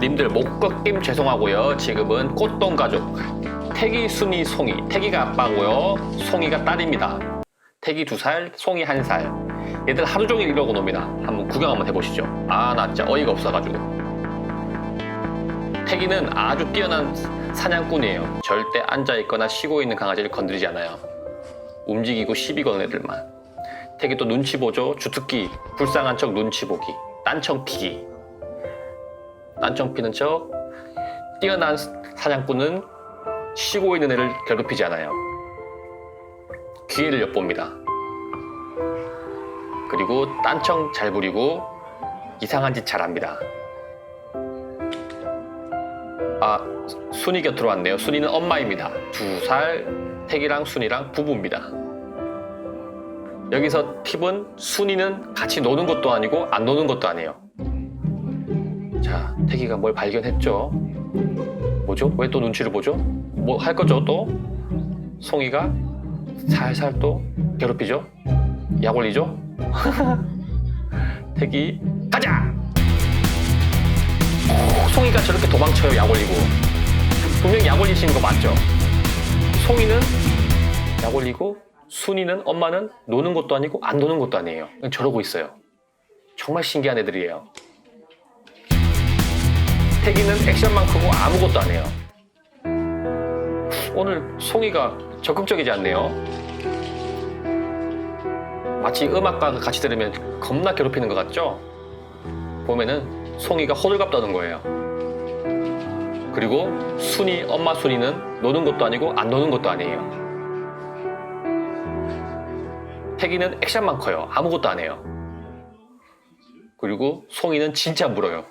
님들 목꺾임 죄송하고요. 지금은 꽃동 가족 태기, 순이, 송이. 태기가 아빠고요. 송이가 딸입니다. 태기 두 살, 송이 한 살. 얘들 하루 종일 이러고 놉니다. 한번 구경 한번 해보시죠. 아, 나 진짜 어이가 없어가지고. 태기는 아주 뛰어난 사냥꾼이에요. 절대 앉아있거나 쉬고 있는 강아지를 건드리지 않아요. 움직이고 시비 거는 애들만. 태기 또 눈치 보죠. 주특기, 불쌍한 척 눈치 보기, 딴청 피기. 딴청 피는 척, 뛰어난 사냥꾼은 쉬고 있는 애를 괴롭히지 않아요. 기회를 엿봅니다. 그리고 딴청 잘 부리고 이상한 짓 잘합니다. 아, 순이 곁으로 왔네요. 순이는 엄마입니다. 두 살, 태기랑 순이랑 부부입니다. 여기서 팁은 순이는 같이 노는 것도 아니고 안 노는 것도 아니에요. 자, 태기가 뭘 발견했죠? 뭐죠? 왜 또 눈치를 보죠? 뭐 할 거죠 또? 송이가 살살 또 괴롭히죠? 약 올리죠? 태기 가자! 오, 송이가 저렇게 도망쳐요 약 올리고 분명히 약 올리시는 거 맞죠? 송이는 약 올리고 순이는 엄마는 노는 것도 아니고 안 노는 것도 아니에요 저러고 있어요 정말 신기한 애들이에요 태기는 액션만 크고 아무것도 안 해요 오늘 송이가 적극적이지 않네요 마치 음악과 같이 들으면 겁나 괴롭히는 것 같죠? 보면은 송이가 호들갑 떠는 거예요. 그리고 순이, 엄마 순이는 노는 것도 아니고 안 노는 것도 아니에요. 태기는 액션만 커요. 아무것도 안 해요. 그리고 송이는 진짜 물어요.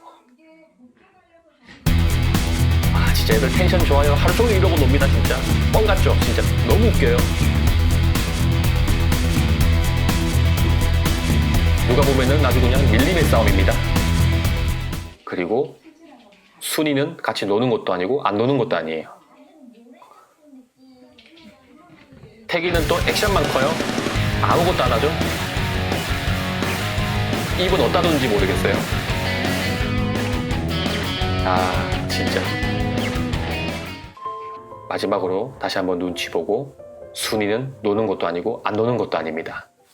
진짜 애들 텐션 좋아요. 하루 종일 이러고 놉니다, 진짜. 뻥 같죠? 진짜 너무 웃겨요. 누가 보면은 아주 그냥 밀림의 싸움입니다. 그리고 순이는 같이 노는 것도 아니고 안 노는 것도 아니에요. 태기는 또 액션만 커요. 아무것도 안 하죠. 입은 어디다 둔지 모르겠어요. 아, 진짜. 마지막으로 다시 한번 눈치 보고 순이는 노는 것도 아니고 안 노는 것도 아닙니다.